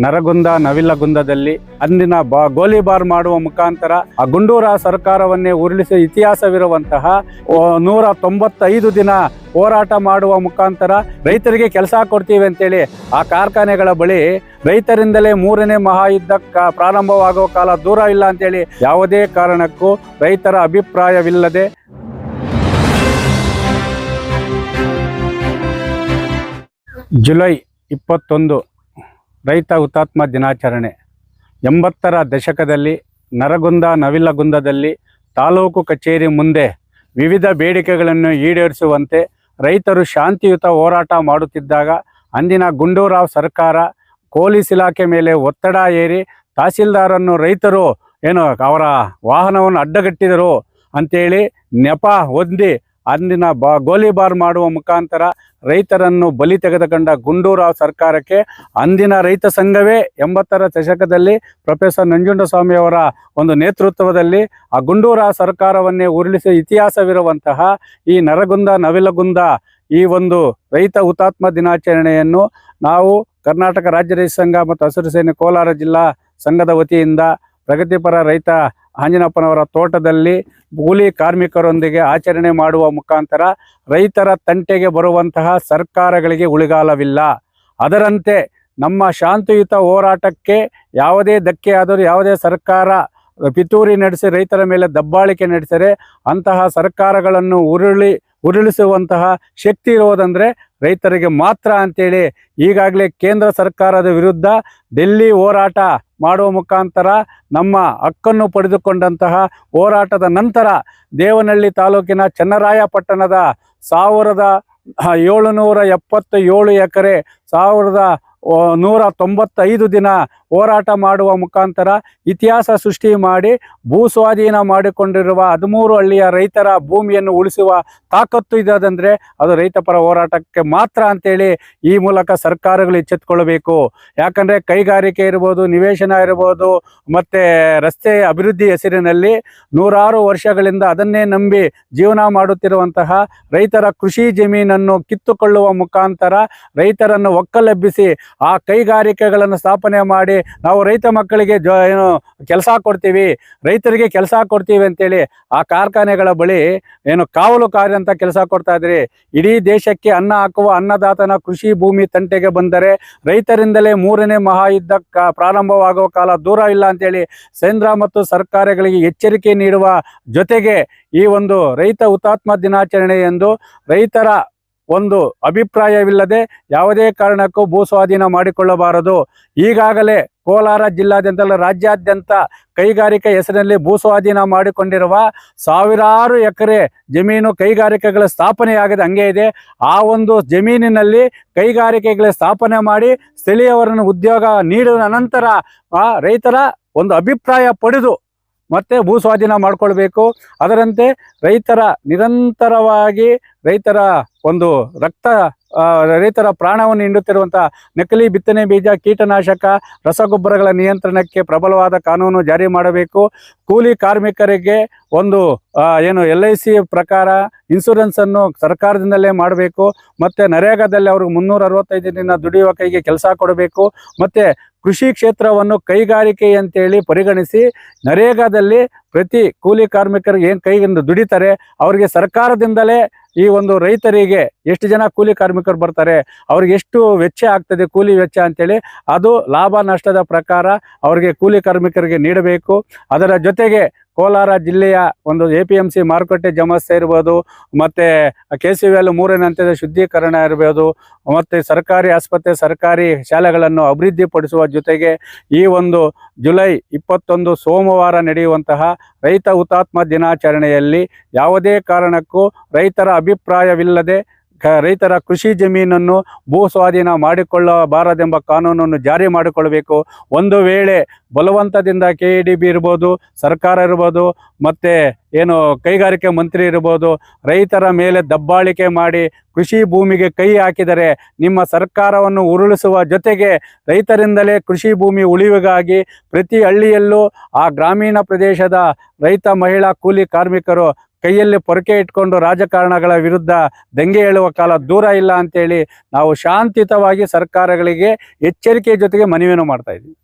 ನರಗುಂದ ನವಿಲಗುಂದದಲ್ಲಿ ಅಂದಿನ ಬಾ ಗೋಲಿಬಾರ್ ಮಾಡುವ ಮುಖಾಂತರ ಆ ಗುಂಡೂರ ಸರ್ಕಾರವನ್ನೇ ಉರುಳಿಸಿ ಇತಿಹಾಸವಿರುವಂತಹ ನೂರ ತೊಂಬತ್ತೈದು ದಿನ ಹೋರಾಟ ಮಾಡುವ ಮುಖಾಂತರ ರೈತರಿಗೆ ಕೆಲಸ ಕೊಡ್ತೀವಿ ಅಂತೇಳಿ ಆ ಕಾರ್ಖಾನೆಗಳ ಬಳಿ ರೈತರಿಂದಲೇ ಮೂರನೇ ಮಹಾಯುದ್ಧ ಪ್ರಾರಂಭವಾಗುವ ಕಾಲ ದೂರ ಇಲ್ಲ ಅಂತೇಳಿ ಯಾವುದೇ ಕಾರಣಕ್ಕೂ ರೈತರ ಅಭಿಪ್ರಾಯವಿಲ್ಲದೆ ಜುಲೈ ಇಪ್ಪತ್ತೊಂದು ರೈತ ಹುತಾತ್ಮ ದಿನಾಚರಣೆ. ಎಂಬತ್ತರ ದಶಕದಲ್ಲಿ ನರಗುಂದ ನವಿಲಗುಂದದಲ್ಲಿ ತಾಲೂಕು ಕಚೇರಿ ಮುಂದೆ ವಿವಿಧ ಬೇಡಿಕೆಗಳನ್ನು ಈಡೇರಿಸುವಂತೆ ರೈತರು ಶಾಂತಿಯುತ ಹೋರಾಟ ಮಾಡುತ್ತಿದ್ದಾಗ ಅಂದಿನ ಗುಂಡೂರಾವ್ ಸರ್ಕಾರ ಪೊಲೀಸ್ ಇಲಾಖೆ ಮೇಲೆ ಒತ್ತಡ ಏರಿ ತಹಸೀಲ್ದಾರನ್ನು ರೈತರು ಏನು ಅವರ ವಾಹನವನ್ನು ಅಡ್ಡಗಟ್ಟಿದರು ಅಂತೇಳಿ ನೆಪ ಹೊಂದಿ ಅಂದಿನ ಬ ಗೋಲಿಬಾರ್ ಮಾಡುವ ಮುಖಾಂತರ ರೈತರನ್ನು ಬಲಿ ತೆಗೆದುಕೊಂಡ ಗುಂಡೂರಾವ್ ಸರ್ಕಾರಕ್ಕೆ ಅಂದಿನ ರೈತ ಸಂಘವೇ ಎಂಬತ್ತರ ದಶಕದಲ್ಲಿ ಪ್ರೊಫೆಸರ್ ನಂಜುಂಡಸ್ವಾಮಿ ಅವರ ಒಂದು ನೇತೃತ್ವದಲ್ಲಿ ಆ ಗುಂಡೂರಾವ್ ಸರ್ಕಾರವನ್ನೇ ಉರುಳಿಸಿ ಇತಿಹಾಸವಿರುವಂತಹ ಈ ನರಗುಂದ, ನವಿಲಗುಂದ ಈ ಒಂದು ರೈತ ಹುತಾತ್ಮ ದಿನಾಚರಣೆಯನ್ನು ನಾವು ಕರ್ನಾಟಕ ರಾಜ್ಯ ರೈತ ಸಂಘ ಮತ್ತು ಹಸಿರು ಸೇನೆ ಕೋಲಾರ ಜಿಲ್ಲಾ ಸಂಘದ ವತಿಯಿಂದ ಪ್ರಗತಿಪರ ರೈತ ಆಂಜನಪ್ಪನವರ ತೋಟದಲ್ಲಿ ಕೂಲಿ ಕಾರ್ಮಿಕರೊಂದಿಗೆ ಆಚರಣೆ ಮಾಡುವ ಮುಖಾಂತರ ರೈತರ ತಂಟೆಗೆ ಬರುವಂತಹ ಸರ್ಕಾರಗಳಿಗೆ ಉಳಿಗಾಲವಿಲ್ಲ. ಅದರಂತೆ ನಮ್ಮ ಶಾಂತಿಯುತ ಹೋರಾಟಕ್ಕೆ ಯಾವುದೇ ಧಕ್ಕೆ ಆದರೂ ಯಾವುದೇ ಸರ್ಕಾರ ಪಿತೂರಿ ನಡೆಸಿ ರೈತರ ಮೇಲೆ ದಬ್ಬಾಳಿಕೆ ನಡೆಸಿದರೆ ಅಂತಹ ಸರ್ಕಾರಗಳನ್ನು ಉರುಳಿ, ಉರುಳಿಸುವಂತಹ ಶಕ್ತಿ ಇರುವುದಂದರೆ ರೈತರಿಗೆ ಮಾತ್ರ ಅಂತೇಳಿ ಈಗಾಗಲೇ ಕೇಂದ್ರ ಸರ್ಕಾರದ ವಿರುದ್ಧ ಡೆಲ್ಲಿ ಹೋರಾಟ ಮಾಡುವ ಮುಖಾಂತರ ನಮ್ಮ ಹಕ್ಕನ್ನು ಪಡೆದುಕೊಂಡಂತಹ ಹೋರಾಟದ ನಂತರ ದೇವನಹಳ್ಳಿ ತಾಲೂಕಿನ ಚನ್ನರಾಯಪಟ್ಟಣದ ಸಾವಿರದ ಏಳುನೂರ ಎಪ್ಪತ್ತು ಏಳು ಎಕರೆ ಸಾವಿರದ ನೂರ ತೊಂಬತ್ತೈದು ದಿನ ಹೋರಾಟ ಮಾಡುವ ಮುಖಾಂತರ ಇತಿಹಾಸ ಸೃಷ್ಟಿ ಮಾಡಿ ಭೂ ಸ್ವಾಧೀನ ಮಾಡಿಕೊಂಡಿರುವ ಹದಿಮೂರು ಹಳ್ಳಿಯ ರೈತರ ಭೂಮಿಯನ್ನು ಉಳಿಸುವ ತಾಕತ್ತು ಇದ್ದದಂದರೆ ಅದು ರೈತ ಪರ ಹೋರಾಟಕ್ಕೆ ಮಾತ್ರ ಅಂತೇಳಿ ಈ ಮೂಲಕ ಸರ್ಕಾರಗಳು ಎಚ್ಚೆತ್ತುಕೊಳ್ಳಬೇಕು ಯಾಕಂದರೆ ಕೈಗಾರಿಕೆ ಇರ್ಬೋದು, ನಿವೇಶನ ಇರ್ಬೋದು, ಮತ್ತು ರಸ್ತೆ ಅಭಿವೃದ್ಧಿ ಹೆಸರಿನಲ್ಲಿ ನೂರಾರು ವರ್ಷಗಳಿಂದ ಅದನ್ನೇ ನಂಬಿ ಜೀವನ ಮಾಡುತ್ತಿರುವಂತಹ ರೈತರ ಕೃಷಿ ಜಮೀನನ್ನು ಕಿತ್ತುಕೊಳ್ಳುವ ಮುಖಾಂತರ ರೈತರನ್ನು ಒಕ್ಕಲೆಬ್ಬಿಸಿ ಆ ಕೈಗಾರಿಕೆಗಳನ್ನು ಸ್ಥಾಪನೆ ಮಾಡಿ ನಾವು ರೈತ ಮಕ್ಕಳಿಗೆ ಜ ಏನು ಕೆಲಸ ಕೊಡ್ತೀವಿ, ರೈತರಿಗೆ ಕೆಲಸ ಕೊಡ್ತೀವಿ ಅಂತೇಳಿ ಆ ಕಾರ್ಖಾನೆಗಳ ಬಳಿ ಏನು ಕಾವಲು ಕಾರ್ಯ ಅಂತ ಕೆಲಸ ಕೊಡ್ತಾ ಇದ್ರಿ. ಇಡೀ ದೇಶಕ್ಕೆ ಅನ್ನ ಹಾಕುವ ಅನ್ನದಾತನ ಕೃಷಿ ಭೂಮಿ ತಂಟೆಗೆ ಬಂದರೆ ರೈತರಿಂದಲೇ ಮೂರನೇ ಮಹಾಯುದ್ಧ ಪ್ರಾರಂಭವಾಗುವ ಕಾಲ ದೂರ ಇಲ್ಲ ಅಂತೇಳಿ ಕೇಂದ್ರ ಮತ್ತು ಸರ್ಕಾರಗಳಿಗೆ ಎಚ್ಚರಿಕೆ ನೀಡುವ ಜೊತೆಗೆ ಈ ಒಂದು ರೈತ ಹುತಾತ್ಮ ದಿನಾಚರಣೆ ಎಂದು ರೈತರ ಒಂದು ಅಭಿಪ್ರಾಯವಿಲ್ಲದೆ ಯಾವುದೇ ಕಾರಣಕ್ಕೂ ಭೂ ಸ್ವಾಧೀನ ಮಾಡಿಕೊಳ್ಳಬಾರದು. ಈಗಾಗಲೇ ಕೋಲಾರ ಜಿಲ್ಲಾದ್ಯಂತಲ್ಲ ರಾಜ್ಯಾದ್ಯಂತ ಕೈಗಾರಿಕೆ ಹೆಸರಿನಲ್ಲಿ ಭೂ ಸ್ವಾಧೀನ ಮಾಡಿಕೊಂಡಿರುವ ಸಾವಿರಾರು ಎಕರೆ ಜಮೀನು ಕೈಗಾರಿಕೆಗಳ ಸ್ಥಾಪನೆಯಾಗಿದೆ ಹಂಗೆ ಇದೆ. ಆ ಒಂದು ಜಮೀನಿನಲ್ಲಿ ಕೈಗಾರಿಕೆಗಳ ಸ್ಥಾಪನೆ ಮಾಡಿ ಸ್ಥಳೀಯವರನ್ನು ಉದ್ಯೋಗ ನೀಡಿದ ನಂತರ ರೈತರ ಒಂದು ಅಭಿಪ್ರಾಯ ಪಡೆದು ಮತ್ತೆ ಭೂ ಸ್ವಾಧೀನ ಮಾಡಿಕೊಳ್ಬೇಕು. ಅದರಂತೆ ರೈತರ ನಿರಂತರವಾಗಿ ರೈತರ ಒಂದು ರಕ್ತ ರೈತರ ಪ್ರಾಣವನ್ನು ಹಿಂಡುತ್ತಿರುವಂಥ ನಕಲಿ ಬಿತ್ತನೆ ಬೀಜ, ಕೀಟನಾಶಕ, ರಸಗೊಬ್ಬರಗಳ ನಿಯಂತ್ರಣಕ್ಕೆ ಪ್ರಬಲವಾದ ಕಾನೂನು ಜಾರಿ ಮಾಡಬೇಕು. ಕೂಲಿ ಕಾರ್ಮಿಕರಿಗೆ ಒಂದು ಏನು ಎಲ್ ಐ ಸಿ ಪ್ರಕಾರ ಸರ್ಕಾರದಿಂದಲೇ ಮಾಡಬೇಕು. ಮತ್ತು ನರೇಗಾದಲ್ಲಿ ಅವ್ರಿಗೆ ಮುನ್ನೂರ ಅರವತ್ತೈದು ದಿನ ದುಡಿಯುವ ಕೈಗೆ ಕೆಲಸ ಕೊಡಬೇಕು. ಮತ್ತು ಕೃಷಿ ಕ್ಷೇತ್ರವನ್ನು ಕೈಗಾರಿಕೆ ಅಂತೇಳಿ ಪರಿಗಣಿಸಿ ನರೇಗಾದಲ್ಲಿ ಪ್ರತಿ ಕೂಲಿ ಕಾರ್ಮಿಕರಿಗೆ ಏನು ಕೈಗಿಂದ ದುಡಿತಾರೆ, ಅವರಿಗೆ ಸರ್ಕಾರದಿಂದಲೇ ಈ ಒಂದು ರೈತರಿಗೆ ಎಷ್ಟು ಜನ ಕೂಲಿ ಕಾರ್ಮಿಕರು ಬರ್ತಾರೆ, ಅವ್ರಿಗೆ ಎಷ್ಟು ವೆಚ್ಚ ಆಗ್ತದೆ, ಕೂಲಿ ವೆಚ್ಚ ಅಂತೇಳಿ ಅದು ಲಾಭ ನಷ್ಟದ ಪ್ರಕಾರ ಅವರಿಗೆ ಕೂಲಿ ಕಾರ್ಮಿಕರಿಗೆ ನೀಡಬೇಕು. ಅದರ ಜೊತೆಗೆ ಕೋಲಾರ ಜಿಲ್ಲೆಯ ಒಂದು ಎ ಪಿ ಎಂ ಸಿ ಮಾರುಕಟ್ಟೆ ಜಮಸ್ತೆ ಇರ್ಬೋದು, ಮತ್ತು ಕೆ ಸಿ ವಿ ಎಲ್ ಮೂರನೇ ಹಂತದ ಶುದ್ಧೀಕರಣ ಇರ್ಬೋದು, ಮತ್ತು ಸರ್ಕಾರಿ ಆಸ್ಪತ್ರೆ, ಸರ್ಕಾರಿ ಶಾಲೆಗಳನ್ನು ಅಭಿವೃದ್ಧಿಪಡಿಸುವ ಜೊತೆಗೆ ಈ ಒಂದು ಜುಲೈ ಇಪ್ಪತ್ತೊಂದು ಸೋಮವಾರ ನಡೆಯುವಂತಹ ರೈತ ಹುತಾತ್ಮ ದಿನಾಚರಣೆಯಲ್ಲಿ ಯಾವುದೇ ಕಾರಣಕ್ಕೂ ರೈತರ ಅಭಿಪ್ರಾಯವಿಲ್ಲದೆ ರೈತರ ಕೃಷಿ ಜಮೀನನ್ನು ಭೂ ಸ್ವಾಧೀನ ಮಾಡಿಕೊಳ್ಳಬಾರದೆಂಬ ಕಾನೂನನ್ನು ಜಾರಿ ಮಾಡಿಕೊಳ್ಳಬೇಕು. ಒಂದು ವೇಳೆ ಬಲವಂತದಿಂದ ಕೆ ಇ ಡಿ ಬಿ ಇರ್ಬೋದು, ಸರ್ಕಾರ ಇರ್ಬೋದು, ಮತ್ತು ಏನು ಕೈಗಾರಿಕೆ ಮಂತ್ರಿ ಇರ್ಬೋದು, ರೈತರ ಮೇಲೆ ದಬ್ಬಾಳಿಕೆ ಮಾಡಿ ಕೃಷಿ ಭೂಮಿಗೆ ಕೈ ಹಾಕಿದರೆ ನಿಮ್ಮ ಸರ್ಕಾರವನ್ನು ಉರುಳಿಸುವ ಜೊತೆಗೆ ರೈತರಿಂದಲೇ ಕೃಷಿ ಭೂಮಿ ಉಳಿವಿಗಾಗಿ ಪ್ರತಿ ಹಳ್ಳಿಯಲ್ಲೂ ಆ ಗ್ರಾಮೀಣ ಪ್ರದೇಶದ ರೈತ ಮಹಿಳಾ ಕೂಲಿ ಕಾರ್ಮಿಕರು ಕೈಯಲ್ಲಿ ಪೊರಕೆ ಇಟ್ಕೊಂಡು ರಾಜಕಾರಣಗಳ ವಿರುದ್ಧ ದಂಗೆ ಹೇಳುವ ಕಾಲ ದೂರ ಇಲ್ಲ ಅಂತೇಳಿ ನಾವು ಶಾಂತಿಯುತವಾಗಿ ಸರ್ಕಾರಗಳಿಗೆ ಎಚ್ಚರಿಕೆ ಜೊತೆಗೆ ಮನವಿಯನ್ನು ಮಾಡ್ತಾ ಇದ್ದೀವಿ.